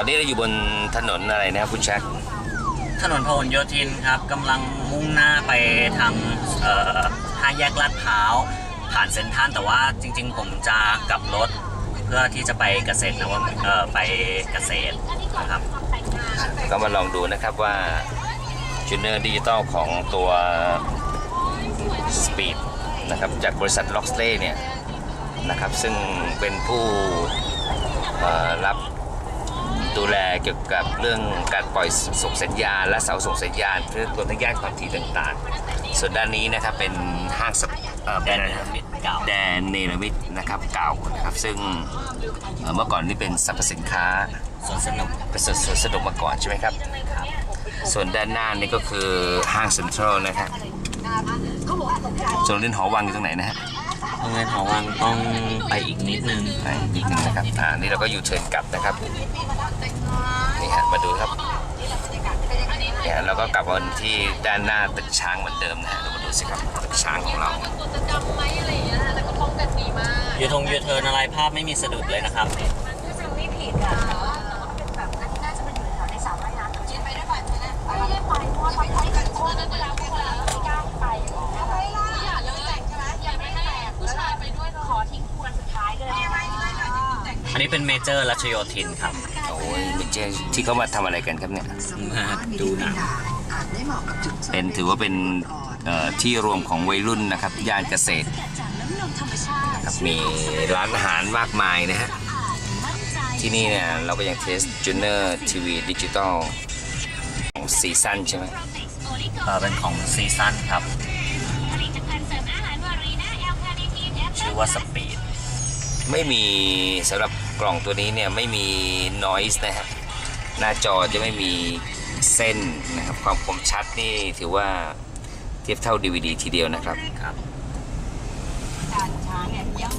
ตอนนี้เราอยู่บนถนนอะไรนะครับคุณแช็คถนนพหลโยธินครับกำลังมุ่งหน้าไปทางเอ่อห้าแยกลาดพร้าว ผ่านเซ็นทรัลแต่ว่าจริง ๆ ผมจะกลับรถเพื่อที่จะไปเกษตรนะว่าเออไปเกษตรนะครับ ก็มาลองดูนะครับว่าจูเนอร์ดิจิตอลของตัว Speed นะครับจากบริษัท l o x l e y เนี่ยนะครับซึ่งเป็นผู้เอ่อรับ ดูแลเกี่ยวกับเรื่องการปล่อยส่งสัญญาณและเสาส่งสัญญาณเพื่อตัวทั้งย่านความถี่ต่างๆ ส่วนด้านนี้นะครับเป็นห้างสรรพเอ่อแดนเนรมิตเก่าแดนเนรมิตนะครับเก่านะครับซึ่งเมื่อก่อนนี่เป็นสรรพสินค้าสวนสนุกเป็นสวนสวนสนุกมาก่อนใช่ไหมครับ ส่วนด้านหน้านี่ก็คือห้างเซ็นทรัลนะครับส่วนเล่นหอวังอยู่ตรงไหนนะฮะ โรงเรียนหอวังต้องไปอีกนิดนึงไปอีกหนึ่งนะครับอ่านี่เราก็อยู่เทิร์นกลับนะครับนี่ฮะมาดูครับเนี่ยเราก็กลับมาที่ด้านหน้าตึกช้างเหมือนเดิมนะฮะเรามาดูสิครับตึกช้างของเราจะจำไหมอะไรอย่างเงี้ยแต่ก็ท่องกันดีมากยูทงยูเทิร์นอะไรภาพไม่มีสะดุดเลยนะครับ อันนี้เป็นเมเจอร์รัชโยธินครับ โอ้ยไม่ใช่ที่เขามาทำอะไรกันครับเนี่ย มาดูหนังเป็นถือว่าเป็นเอ่อที่รวมของวัยรุ่นนะครับ ย่านเกษตรจากน้ำนมธรรมชาติครับมีร้านอาหารมากมายนะฮะมั่นใจที่นี่เนี่ยเราก็ยังเทสจูเนอร์ทีวีดิจิตอลของซีซั่นใช่ไหมเออเป็นของซีซั่นครับ ชื่อว่าสปีด ไม่มีสำหรับกล่องตัวนี้เนี่ยไม่มี noise นะฮะหน้าจอจะไม่มีเส้นนะครับความคมชัดนี่ถือว่าเทียบเท่า DVD ทีเดียวนะครับครับการช้าเนี่ยยัง